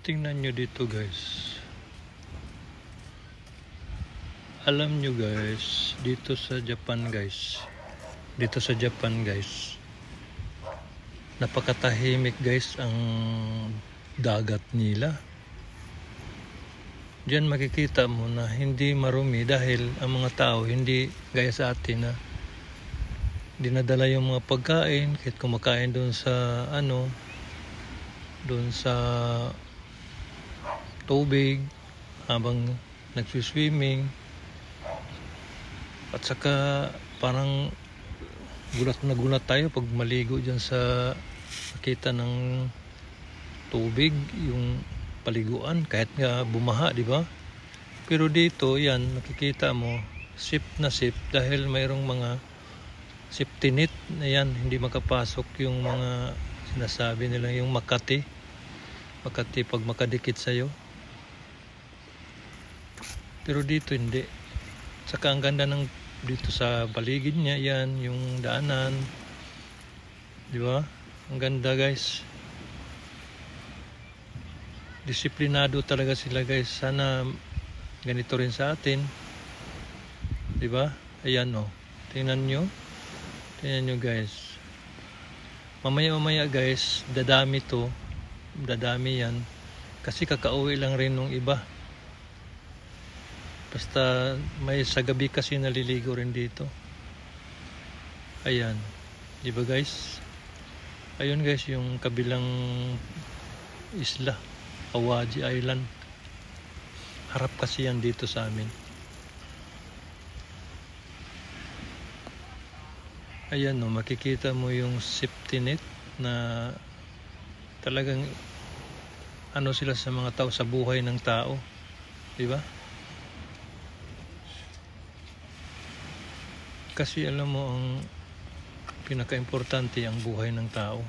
Tingnan nyo dito guys. Alam nyo guys, dito sa Japan guys. Dito sa Japan guys. Napakatahimik guys ang dagat nila. Diyan makikita mo na hindi marumi dahil ang mga tao hindi gaya sa atin na dinadala yung mga pagkain kahit kumakain doon sa ano doon sa tubig habang nagsiswimming. At saka parang gulat na gulat tayo pag maligo dyan sa nakita ng tubig yung paliguan. Kahit nga bumaha di ba? Pero dito yan nakikita mo sip na sip dahil mayroong mga safety net na yan. Hindi makapasok yung mga sinasabi nila yung makati. Makati pag makadikit sa'yo pero dito hindi. Saka ang ganda ng dito sa paligid niya yan yung daanan. Di ba? Ang ganda guys. Disiplinado talaga sila guys. Sana ganito rin sa atin. Di ba? Ayan oh. Tingnan nyo. Tingnan nyo guys. Mamaya mamaya guys dadami to. Dadami yan. Kasi kakauwi lang rin nung iba basta may sa gabi kasi naliligo rin dito. Ayan. Di ba guys? Ayun guys yung kabilang isla Awaji Island. Harap kasi yan dito sa amin. Ayan no makikita mo yung safety net na talagang ano sila sa mga tao sa buhay ng tao. Di ba kasi alam mo ang pinaka-importante ang buhay ng tao.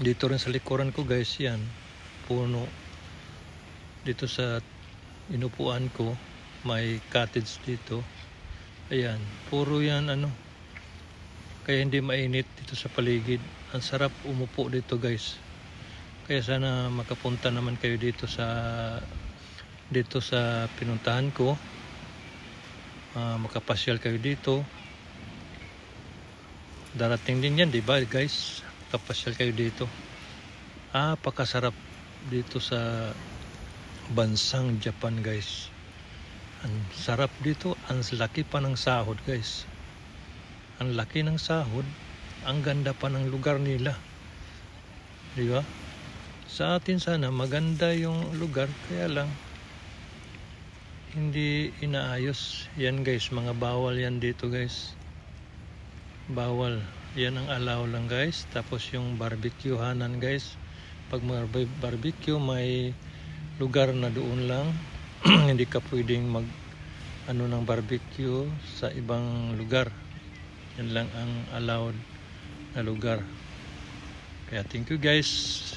Dito rin sa likuran ko guys yan puno. Dito sa inupuan ko may cottage dito. Ayan puro yan ano. Kaya hindi mainit dito sa paligid. Ang sarap umupo dito guys. Kaya sana makapunta naman kayo dito sa dito sa pinuntahan ko Ah, makapasyal kayo dito. Darating din yan di ba guys? Kapasyal kayo dito. Ah pakasarap dito sa bansang Japan guys. Ang sarap dito. Ang laki pa ng sahod guys. Ang laki ng sahod. Ang ganda pa ng lugar nila. Di ba? Sa atin sana maganda yung lugar kaya lang hindi inaayos. Yan guys. Mga bawal yan dito guys. Bawal. Yan ang allow lang guys. Tapos yung barbecue hanan guys. Pag barbecue may lugar na doon lang. Hindi ka pwedeng mag ano ng barbecue sa ibang lugar. Yan lang ang allowed na lugar. Kaya thank you guys